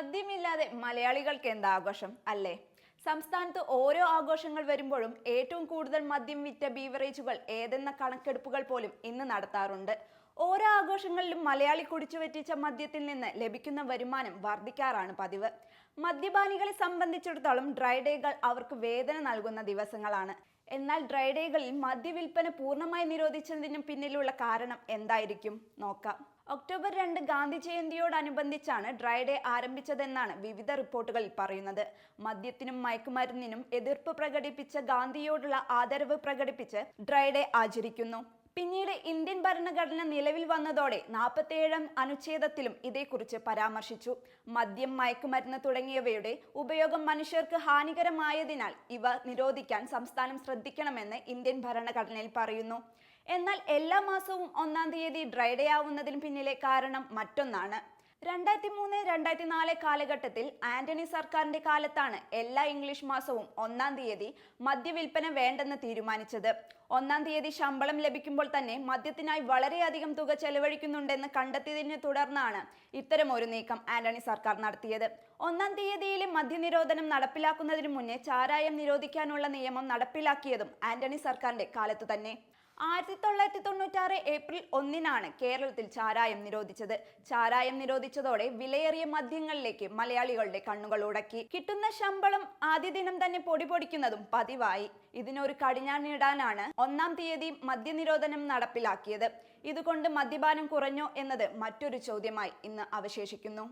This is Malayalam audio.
മദ്യമില്ലാതെ മലയാളികൾക്ക് എന്താ ആഘോഷം? അല്ലേ? സംസ്ഥാനത്ത് ഓരോ ആഘോഷങ്ങൾ വരുമ്പോഴും ഏറ്റവും കൂടുതൽ മദ്യം വിറ്റ ബീവറേജുകൾ ഏതെന്ന കണക്കെടുപ്പുകൾ പോലും ഇന്ന് നടത്താറുണ്ട്. ഓരോ ആഘോഷങ്ങളിലും മലയാളി കുടിച്ചു വെറ്റിച്ച മദ്യത്തിൽ നിന്ന് ലഭിക്കുന്ന വരുമാനം വർദ്ധിക്കാറാണ് പതിവ്. മദ്യപാനികളെ സംബന്ധിച്ചിടത്തോളം ഡ്രൈ ഡേകൾ അവർക്ക് വേദന നൽകുന്ന ദിവസങ്ങളാണ്. എന്നാൽ ഡ്രൈ ഡേകളിൽ മദ്യവിൽപ്പന പൂർണമായി നിരോധിച്ചതിന് പിന്നിലുള്ള കാരണം എന്തായിരിക്കും? നോക്കാം. ഒക്ടോബർ രണ്ട് ഗാന്ധി ജയന്തിയോടനുബന്ധിച്ചാണ് ഡ്രൈ ഡേ ആരംഭിച്ചതെന്നാണ് വിവിധ റിപ്പോർട്ടുകളിൽ പറയുന്നത്. മദ്യത്തിനും മയക്കുമരുന്നിനും എതിർപ്പ് പ്രകടിപ്പിച്ച ഗാന്ധിയോടുള്ള ആദരവ് പ്രകടിപ്പിച്ച് ഡ്രൈ ഡേ ആചരിക്കുന്നു. പിന്നീട് ഇന്ത്യൻ ഭരണഘടന നിലവിൽ വന്നതോടെ നാൽപ്പത്തിയേഴാം അനുച്ഛേദത്തിലും ഇതേക്കുറിച്ച് പരാമർശിച്ചു. മദ്യം മയക്കുമരുന്ന് തുടങ്ങിയവയുടെ ഉപയോഗം മനുഷ്യർക്ക് ഹാനികരമായതിനാൽ ഇവ നിരോധിക്കാൻ സംസ്ഥാനം ശ്രദ്ധിക്കണമെന്ന് ഇന്ത്യൻ ഭരണഘടനയിൽ പറയുന്നു. എന്നാൽ എല്ലാ മാസവും ഒന്നാം തീയതി ഡ്രൈഡേ ആവുന്നതിന് പിന്നിലെ കാരണം മറ്റൊന്നാണ്. രണ്ടായിരത്തി മൂന്ന് രണ്ടായിരത്തി നാല് കാലഘട്ടത്തിൽ ആന്റണി സർക്കാരിന്റെ കാലത്താണ് എല്ലാ ഇംഗ്ലീഷ് മാസവും ഒന്നാം തീയതി മദ്യവിൽപ്പന വേണ്ടെന്ന് തീരുമാനിച്ചത്. ഒന്നാം തീയതി ശമ്പളം ലഭിക്കുമ്പോൾ തന്നെ മദ്യത്തിനായി വളരെയധികം തുക ചെലവഴിക്കുന്നുണ്ടെന്ന് കണ്ടെത്തിയതിനെ തുടർന്നാണ് ഇത്തരം ഒരു നീക്കം ആന്റണി സർക്കാർ നടത്തിയത്. ഒന്നാം തീയതിയിലെ മദ്യനിരോധനം നടപ്പിലാക്കുന്നതിന് മുന്നേ ചാരായം നിരോധിക്കാനുള്ള നിയമം നടപ്പിലാക്കിയതും ആന്റണി സർക്കാരിന്റെ കാലത്തു തന്നെ. ആയിരത്തി തൊള്ളായിരത്തി തൊണ്ണൂറ്റാറ് ഏപ്രിൽ ഒന്നിനാണ് കേരളത്തിൽ ചാരായം നിരോധിച്ചത്. ചാരായം നിരോധിച്ചതോടെ വിലയേറിയ മദ്യങ്ങളിലേക്ക് മലയാളികളുടെ കണ്ണുകൾ ഉടക്കി. കിട്ടുന്ന ശമ്പളം ആദ്യ ദിനം തന്നെ പൊടി പൊടിക്കുന്നതും പതിവായി. ഇതിനൊരു കടിഞ്ഞാണിടാനാണ് ഒന്നാം തീയതി മദ്യനിരോധനം നടപ്പിലാക്കിയത്. ഇതുകൊണ്ട് മദ്യപാനം കുറഞ്ഞോ എന്നത് മറ്റൊരു ചോദ്യമായി ഇന്ന് അവശേഷിക്കുന്നു.